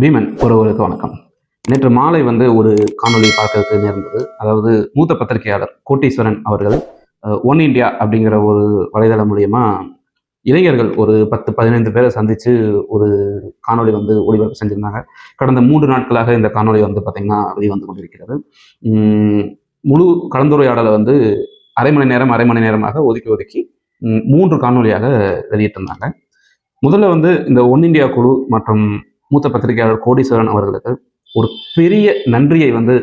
பீமன் ஒருவருக்கு வணக்கம். நேற்று மாலை வந்து ஒரு காணொலி பார்க்கறதுக்கு நேர்ந்தது. அதாவது மூத்த பத்திரிகையாளர் கோட்டீஸ்வரன் அவர்கள் ஒன் இந்தியா அப்படிங்கிற ஒரு வலைதளம் மூலியமா இளைஞர்கள் ஒரு பத்து பதினைந்து பேரை சந்தித்து ஒரு காணொலி வந்து ஒளிபரப்பு செஞ்சிருந்தாங்க. கடந்த மூன்று நாட்களாக இந்த காணொலி வந்து பார்த்திங்கன்னா வெளிவந்து கொண்டிருக்கிறது. முழு கலந்துரையாடலை வந்து அரை மணி நேரம் அரை மணி நேரமாக ஒதுக்கி ஒதுக்கி மூன்று காணொளியாக வெளியிட்டிருந்தாங்க. முதல்ல வந்து இந்த ஒன் இந்தியா குழு மற்றும் மூத்த பத்திரிகையாளர் கோடீஸ்வரன் அவர்களுக்கு ஒரு பெரிய நன்றியை வந்து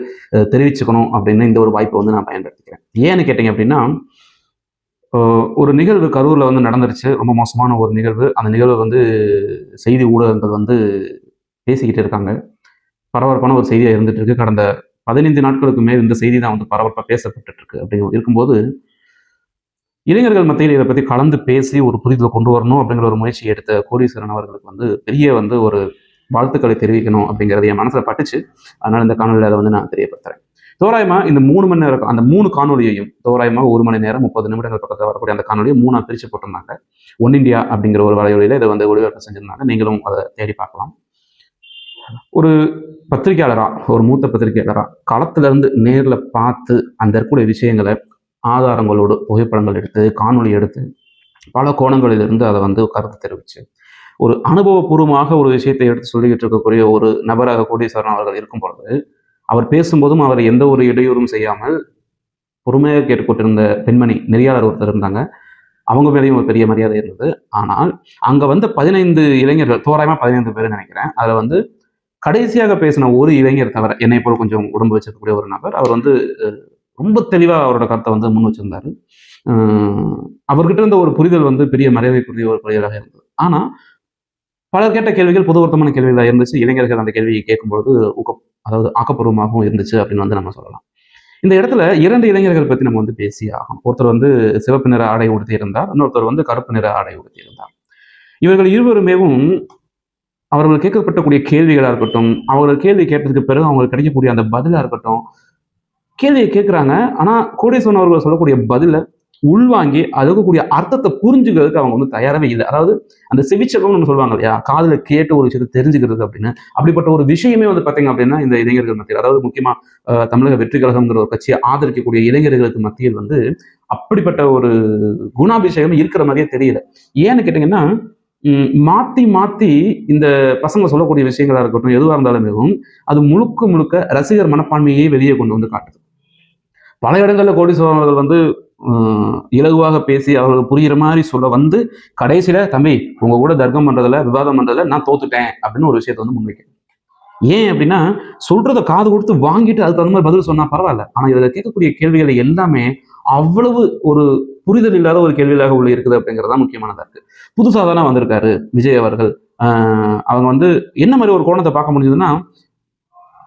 தெரிவிச்சுக்கணும் அப்படின்னு இந்த ஒரு வாய்ப்பை வந்து நான் பயன்படுத்திக்கிறேன். ஏன்னு கேட்டீங்க அப்படின்னா ஒரு நிகழ்வு கரூரில் வந்து நடந்துருச்சு. ரொம்ப மோசமான ஒரு நிகழ்வு. அந்த நிகழ்வு வந்து செய்தி ஊடகங்கள் வந்து பேசிக்கிட்டு இருக்காங்க. பரபரப்பான ஒரு செய்தியாக இருந்துட்டு இருக்கு கடந்த பதினைந்து நாட்களுக்கு மேல் இந்த செய்தி தான் வந்து பரபரப்பாக பேசப்பட்டு இருக்கு அப்படிங்கிற இருக்கும்போது இளைஞர்கள் மத்தியில் இதை பற்றி கலந்து பேசி ஒரு புரிதலை கொண்டு வரணும் அப்படிங்கிற ஒரு முயற்சி எடுத்த கோடீஸ்வரன் அவர்களுக்கு வந்து பெரிய வந்து ஒரு வாழ்த்துக்களை தெரிவிக்கணும் அப்படிங்கிறது என் மனசில் பட்டுச்சு. அதனால் இந்த காணொலியில் அதை வந்து நான் தெரியப்படுத்துறேன். தோராயமா இந்த மூணு மணி நேரம் அந்த மூணு காணொலியையும் தோராயமா ஒரு மணி நேரம் முப்பது நிமிடங்கள் பக்கத்தில் வரக்கூடிய அந்த காணொலியை மூணாக பிரித்து போட்டிருந்தாங்க. ஒன் இந்தியா அப்படிங்கிற ஒரு வலையொலியில் இதை வந்து ஒளிபரப்பு செஞ்சிருந்தாங்க. நீங்களும் அதை தேடி பார்க்கலாம். ஒரு பத்திரிகையாளராக ஒரு மூத்த பத்திரிகையாளராக களத்திலேருந்து இருந்து பார்த்து அந்த இருக்கக்கூடிய விஷயங்களை ஆதாரங்களோடு புகைப்படங்கள் எடுத்து காணொளி எடுத்து பல கோணங்களிலிருந்து அதை வந்து கருத்து தெரிவிச்சு ஒரு அனுபவபூர்வமாக ஒரு விஷயத்தை எடுத்து சொல்லிக்கிட்டு இருக்கக்கூடிய ஒரு நபராக கோடீஸ்வரன் அவர்கள் இருக்கும் பொழுது அவர் பேசும்போதும் அவர் எந்த ஒரு இடையூறும் செய்யாமல் பொறுமையாக கேட்டுக்கொண்டிருந்த பெண்மணி நெறியாளர் ஒருத்தர் இருந்தாங்க. அவங்க மேலேயும் ஒரு பெரிய மரியாதை இருந்தது. ஆனால் அங்கே வந்து பதினைந்து இளைஞர்கள் தோராயமாக பதினைந்து பேர் நினைக்கிறேன் அதில் வந்து கடைசியாக பேசின ஒரு இளைஞர் தவிர என்னை போல் கொஞ்சம் உடம்பு வச்சிருக்கக்கூடிய ஒரு நபர் அவர் வந்து ரொம்ப தெளிவாக அவரோட கருத்தை வந்து முன் வச்சிருந்தாரு. அவர்கிட்ட இருந்த ஒரு புரிதல் வந்து பெரிய மரியாதைக்குரிய ஒரு புரிதலாக இருந்தது. ஆனால் பலர் கேட்ட கேள்விகள் பொது பொதுவர்த்தமான கேள்விகளாக இருந்துச்சு. இளைஞர்கள் அந்த கேள்வியை கேட்கும்போது ஊக்கம் அதாவது ஆக்கப்பூர்வமாகவும் இருந்துச்சு அப்படின்னு வந்து நம்ம சொல்லலாம். இந்த இடத்துல இரண்டு இளைஞர்கள் பற்றி நம்ம வந்து பேசி ஆகும் ஒருத்தர் வந்து சிவப்பு நிற ஆடை உடுத்தி இருந்தார். இன்னொருத்தர் வந்து கருப்பு நிற ஆடை உடுத்தி இருந்தார். இவர்கள் இருவருமேவும் அவர்கள் கேட்கப்பட்டக்கூடிய கேள்விகளாக இருக்கட்டும் அவர்கள் கேள்வி கேட்டதுக்கு பிறகு அவங்களுக்கு கிடைக்கக்கூடிய அந்த பதிலாக இருக்கட்டும் கேள்வியை கேட்குறாங்க. ஆனால் கோடீஸ்வரன் அவர்கள் சொல்லக்கூடிய பதிலை உள்வாங்கி அதுக்கக்கூடிய அர்த்தத்தை புரிஞ்சுக்கிறதுக்கு அவங்க வந்து தயாராகவே இல்லை. அதாவது அந்த செவிச்சகம் நம்ம சொல்லுவாங்க இல்லையா? காதில் கேட்டு ஒரு விஷயத்தை தெரிஞ்சுக்கிறது அப்படின்னு. அப்படிப்பட்ட ஒரு விஷயமே வந்து பார்த்தீங்க அப்படின்னா இந்த இளைஞர்கள் மத்தியில் அதாவது முக்கியமாக தமிழக வெற்றி கழகம்ங்கிற ஒரு கட்சியை ஆதரிக்கக்கூடிய இளைஞர்களுக்கு மத்தியில் வந்து அப்படிப்பட்ட ஒரு குணாபிஷேகம் இருக்கிற மாதிரியே தெரியல. ஏன்னு கேட்டிங்கன்னா மாற்றி மாத்தி மாத்தி இந்த பசங்க சொல்லக்கூடிய விஷயங்களா இருக்கட்டும் எதுவாக இருந்தாலுமே அது முழுக்க முழுக்க ரசிகர் மனப்பான்மையை வெளியே கொண்டு வந்து காட்டுது. பல இடங்களில் கோடீஸ்வரன் வந்து இலகுவாக பேசி அவர்களுக்கு புரிகிற மாதிரி சொல்ல வந்து கடைசியில தம்பி உங்க கூட தர்க்கம் பண்றதுல விவாதம் பண்றதுல நான் தோத்துட்டேன் அப்படின்னு ஒரு விஷயத்தை வந்து முன்வைக்கிறேன் ஏன் அப்படின்னா சொல்றத காது கொடுத்து வாங்கிட்டு அதுக்கு தகுந்த மாதிரி பதில் சொன்னா பரவாயில்ல. ஆனா இதுல கேட்கக்கூடிய கேள்விகள் எல்லாமே அவ்வளவு ஒரு புரிதல் இல்லாத ஒரு கேள்விகளாக உள்ள இருக்குது அப்படிங்கிறது தான் முக்கியமானதா இருக்கு. புதுசாக தானே வந்திருக்காரு விஜய் அவர்கள். அவங்க வந்து என்ன மாதிரி ஒரு கோணத்தை பார்க்க முடிஞ்சதுன்னா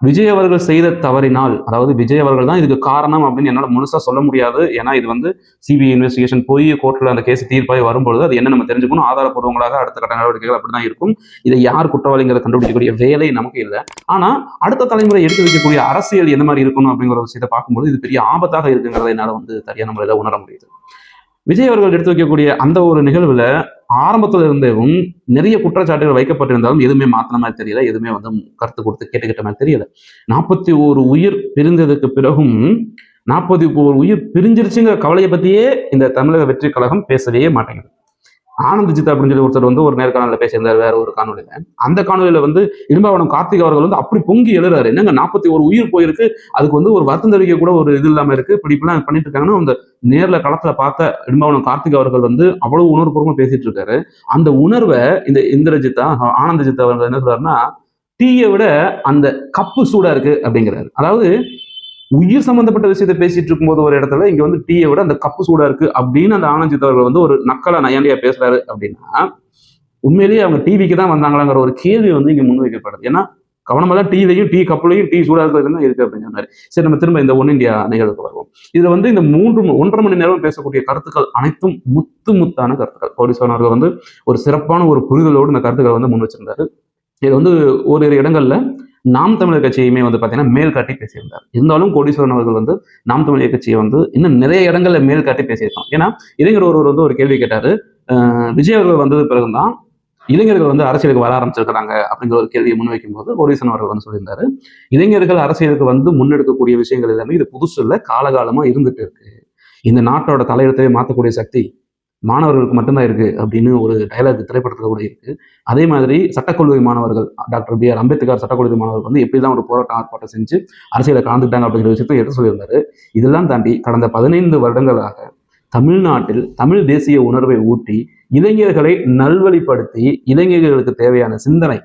விஜய் அவர்கள் செய்த தவறினால் அதாவது விஜய் அவர்கள் தான் இதுக்கு காரணம் அப்படின்னு என்னால் முழுசாக சொல்ல முடியாது. ஏன்னா இது வந்து சிபிஐ இன்வெஸ்டிகேஷன் போய் கோர்ட்டில் அந்த கேஸ் தீர்ப்பாய் வரும்பொழுது அது என்ன நம்ம தெரிஞ்சுக்கணும்? ஆதாரப்பூர்வங்களாக அடுத்த கட்ட நடவடிக்கைகள் அப்படிதான் இருக்கும். இதை யார் குற்றவாளிங்கிறத கண்டுபிடிக்கக்கூடிய வேலை நமக்கு இல்லை. ஆனால் அடுத்த தலைமுறை எடுத்து வைக்கக்கூடிய அரசியல் என்ன மாதிரி இருக்கணும் அப்படிங்கிற ஒரு விஷயத்தை பார்க்கும்போது இது பெரிய ஆபத்தாக இருக்குங்கிறத என்னால் வந்து சரியான முறையில் உணர முடியுது. விஜய் அவர்கள் எடுத்து வைக்கக்கூடிய அந்த ஒரு நிகழ்வில் ஆரம்பத்துல இருந்தேவும் நிறைய குற்றச்சாட்டுகள் வைக்கப்பட்டிருந்தாலும் எதுவுமே மாத்தின மாதிரி தெரியல எதுவுமே வந்து கருத்து கொடுத்து கேட்டுக்கிட்ட மாதிரி தெரியல. நாற்பத்தி ஒரு உயிர் பிரிந்ததுக்கு பிறகும் நாற்பத்தி ஒரு உயிர் பிரிஞ்சிருச்சுங்கிற கவலையை பத்தியே இந்த தமிழக வெற்றி கழகம் பேசவே மாட்டேங்குது. ஆனந்த் ஜித் அப்படின்னு சொல்லி ஒருத்தர் வந்து ஒரு நேர்காணலில் பேசியிருந்தார் வேற ஒரு காணொலியில அந்த காணொலியில வந்து இடும்பாவனம் கார்த்திக் அவர்கள் வந்து அப்படி பொங்கி எழுறாரு. என்னங்க நாற்பத்தி ஒரு உயிர் போயிருக்கு அதுக்கு வந்து ஒரு வருத்தம் தெரிவிக்க கூட ஒரு இது இல்லாம இருக்கு இப்படி இப்படிலாம் பண்ணிட்டு இருக்காங்கன்னா அந்த நேர்ல களத்துல பார்த்த இடும்பாவனம் கார்த்திக் அவர்கள் வந்து அவ்வளவு உணர்வுபூர்வமா பேசிட்டு இருக்காரு. அந்த உணர்வை இந்த இந்திரஜித்தா ஆனந்த ஜித் அவர்கள் என்ன சொல்றாருன்னா டீயை விட அந்த கப்பு சூடா இருக்கு அப்படிங்கிறாரு. அதாவது உயிர் சம்பந்தப்பட்ட விஷயத்தை பேசிட்டு இருக்கும்போது ஒரு இடத்துல இங்க வந்து டீயை விட அந்த கப்பு சூடா இருக்கு அப்படின்னு அந்த ஆனந்த் அவர்கள் வந்து ஒரு நக்கலா நயாண்டியா பேசுறாரு அப்படின்னா உண்மையிலேயே அவங்க டிவிக்கு தான் வந்தாங்களாங்கிற ஒரு கேள்வி வந்து இங்க முன்வைக்கப்படுது. ஏன்னா கவனமெல்லாம் டீலையும் டீ கப்புலையும் டீ சூடா இருக்கிறது தான் இருக்கு அப்படின்னு மாதிரி சரி நம்ம திரும்ப இந்த ஒன் இந்தியா நிகழ்வுக்கு வருவோம். இதுல வந்து இந்த மூன்று ஒன்றரை மணி நேரம் பேசக்கூடிய கருத்துக்கள் அனைத்தும் முத்து முத்தான கருத்துக்கள். கோடீஸ்வரன் அவர்கள் வந்து ஒரு சிறப்பான ஒரு புரிதலோடு இந்த கருத்துக்களை வந்து முன் வச்சிருந்தாரு இது வந்து ஓரிரு இடங்கள்ல நாம் தமிழர் கட்சியுமே வந்து பார்த்தீங்கன்னா மேல் காட்டி பேசியிருந்தார். இருந்தாலும் கோடீஸ்வரன் அவர்கள் வந்து நாம் தமிழர் கட்சியை வந்து இன்னும் நிறைய இடங்களில் மேல் காட்டி பேசியிருக்கோம் ஏன்னா இளைஞர் ஒருவர் வந்து ஒரு கேள்வி கேட்டாரு விஜய் அவர்கள் வந்தது பிறகுதான் இளைஞர்கள் வந்து அரசியலுக்கு வர ஆரம்பிச்சிருக்கிறாங்க அப்படிங்கிற ஒரு கேள்வியை முன்வைக்கும் போது கோடீசன் அவர்கள் வந்து சொல்லியிருந்தாரு இளைஞர்கள் அரசியலுக்கு வந்து முன்னெடுக்கக்கூடிய விஷயங்கள் எல்லாமே இது புதுசு இல்லை காலகாலமா இருந்துட்டு இருக்கு. இந்த நாட்டோட தலையெழுத்தவே மாற்றக்கூடிய சக்தி மாணவர்களுக்கு மட்டும்தான் இருக்கு அப்படின்னு ஒரு டயலாக் திரைப்படத்தில் கூட இருக்குது அதே மாதிரி சட்டக்கல்லூரி மாணவர்கள் டாக்டர் பி ஆர் அம்பேத்கர் சட்டக்கல்லூரி மாணவர்கள் வந்து எப்படி தான் ஒரு போராட்டம் ஆர்ப்பாட்டம் செஞ்சு அரசியலை கலந்துக்கிட்டாங்க அப்படிங்கிற விஷயத்தை எடுத்து சொல்லியிருந்தாரு. இதெல்லாம் தாண்டி கடந்த பதினைந்து வருடங்களாக தமிழ்நாட்டில் தமிழ் தேசிய உணர்வை ஊட்டி இளைஞர்களை நல்வழிப்படுத்தி இளைஞர்களுக்கு தேவையான சிந்தனை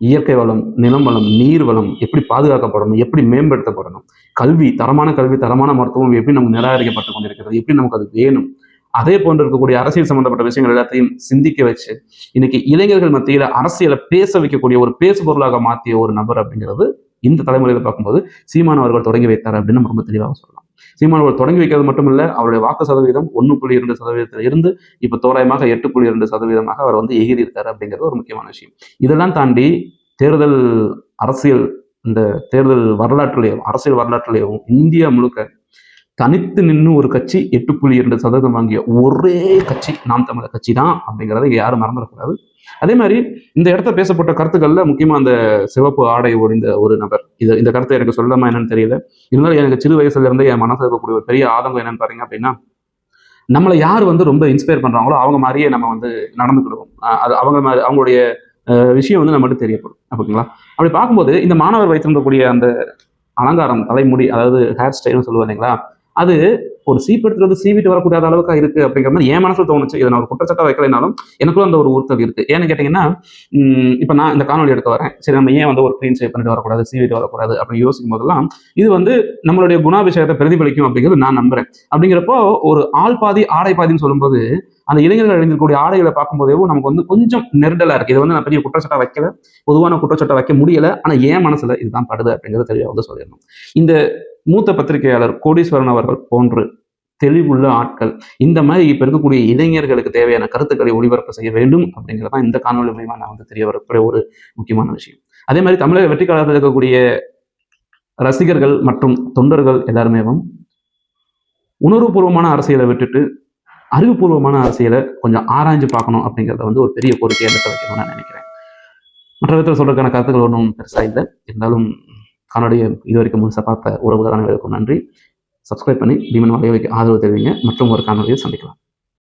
இயற்கை வளம் நிலம் வளம் நீர் வளம் எப்படி பாதுகாக்கப்படணும் எப்படி மேம்படுத்தப்படணும் கல்வி தரமான கல்வி தரமான மருத்துவம் எப்படி நமக்கு நிராகரிக்கப்பட்டு கொண்டிருக்கிறது எப்படி நமக்கு அது வேணும் அதே போன்று இருக்கக்கூடிய அரசியல் சம்பந்தப்பட்ட விஷயங்கள் எல்லாத்தையும் சிந்திக்க வச்சு இன்னைக்கு இளைஞர்கள் மத்தியில அரசியலை பேச வைக்கக்கூடிய ஒரு பேசு பொருளாக மாற்றிய ஒரு நபர் அப்படிங்கிறது இந்த தலைமுறையில பார்க்கும்போது சீமான் அவர்கள் தொடங்கி வைத்தார் அப்படின்னு நம்ம ரொம்ப தெளிவாக சொல்லலாம். சீமான் அவர்கள் தொடங்கி வைக்கிறது மட்டும் இல்ல அவருடைய வாக்கு சதவீதம் ஒன்று புள்ளி இரண்டு சதவீதத்தில் இருந்து இப்ப தோராயமாக எட்டு புள்ளி இரண்டு சதவீதமாக அவர் வந்து எகிரி இருக்காரு அப்படிங்கிறது ஒரு முக்கியமான விஷயம். இதெல்லாம் தாண்டி தேர்தல் அரசியல் இந்த தேர்தல் வரலாற்றுலேயும் அரசியல் வரலாற்றுலேயும் இந்தியா முழுக்க தனித்து நின்று ஒரு கட்சி எட்டு புள்ளி இரண்டு சதவீதம் வாங்கிய ஒரே கட்சி நாம் தமிழர் கட்சி தான் அப்படிங்கிறத யாரும் மறந்துடக்கூடாது. அதே மாதிரி இந்த இடத்த பேசப்பட்ட கருத்துக்கள்ல முக்கியமா அந்த சிவப்பு ஆடை ஒடிந்த ஒரு நபர். இது இந்த கருத்தை எனக்கு சொல்லாம என்னன்னு தெரியல. இருந்தாலும் எனக்கு சிறு வயசுல இருந்தே என் மனசு இருக்கக்கூடிய ஒரு பெரிய ஆதங்கம் என்னன்னு பாத்தீங்க அப்படின்னா நம்மளை யார் வந்து ரொம்ப இன்ஸ்பயர் பண்றாங்களோ அவங்க மாதிரியே நம்ம வந்து நடந்துக்கிடுவோம் அது அவங்க மாதிரி அவங்களுடைய அஹ், விஷயம் வந்து நம்மகிட்ட தெரியப்படும். ஓகேங்களா? அப்படி பார்க்கும்போது இந்த மாணவர் வைத்திருக்கக்கூடிய அந்த அலங்காரம் தலைமுடி அதாவது ஹேர் ஸ்டைல்னு சொல்லுவாங்க இல்லைங்களா? அது ஒரு சீப்பெடுத்துட்டு வந்து சீவிட்டு வரக்கூடாத அளவுக்கு இருக்கு அப்படிங்கிற மாதிரி என் மனசுல தோணுச்சு. இதை நான் ஒரு குற்றச்சாட்டா வைக்கலைனாலும் எனக்குள்ள அந்த ஒரு உறுத்தல் இருக்கு. ஏன்னு கேட்டீங்கன்னா இப்போ நான் இந்த காணொலி எடுக்க வரேன். சரி நம்ம ஏன் வந்து ஒரு க்ளீன் ஷேப் பண்ணிட்டு வரக்கூடாது சீவிட்டு வரக்கூடாது அப்படின்னு யோசிக்கும் போதெல்லாம் இது வந்து நம்மளுடைய குணாபிஷேகத்தை பிரதிபலிக்கும் அப்படிங்கிறது நான் நம்புறேன். அப்படிங்கிறப்போ ஒரு ஆள் பாதி ஆடை பாதின்னு சொல்லும்போது அந்த இளைஞர்கள் அணிந்திருக்கக்கூடிய ஆடைகளை பார்க்கும்போதேவும் நமக்கு வந்து கொஞ்சம் நெருடலா இருக்கு. இது வந்து நான் பெரிய குற்றச்சாட்டா வைக்கல பொதுவான குற்றச்சாட்டை வைக்க முடியல. ஆனா ஏன் மனசுல இதுதான் படுது அப்படிங்கிறது தெளிவாக வந்து சொல்லிடணும். இந்த மூத்த பத்திரிகையாளர் கோடீஸ்வரன் அவர்கள் போன்று தெளிவுள்ள ஆட்கள். இந்த மாதிரி இப்போ இருக்கக்கூடிய இளைஞர்களுக்கு தேவையான கருத்துக்களை ஒளிபரப்பு செய்ய வேண்டும் அப்படிங்கிறதான் இந்த காணொலி மூலியமா நான் வந்து தெரிய வரக்கூடிய ஒரு முக்கியமான விஷயம். அதே மாதிரி தமிழக வெற்றி இருக்கக்கூடிய ரசிகர்கள் மற்றும் தொண்டர்கள் எல்லாருமே உணர்வுபூர்வமான அரசியலை விட்டுட்டு அறிவுபூர்வமான அரசியலை கொஞ்சம் ஆராய்ஞ்சு பார்க்கணும் அப்படிங்கிறத வந்து ஒரு பெரிய கோரிக்கையை எடுத்து வைக்கணும்னு நான் நினைக்கிறேன். மற்ற விதத்தில் சொல்றதுக்கான கருத்துக்கள் ஒன்றும் பெருசாக இல்லை. இருந்தாலும் காணொலியை இது வரைக்கும் முழுசாக பார்த்த உறவுகள் அனைவருக்கும் நன்றி. சப்ஸ்கிரைப் பண்ணி பீமன் வகைவைக்கு ஆதரவு தெரிவிங்க. மற்றும் ஒரு காணொலியை சந்திக்கலாம்.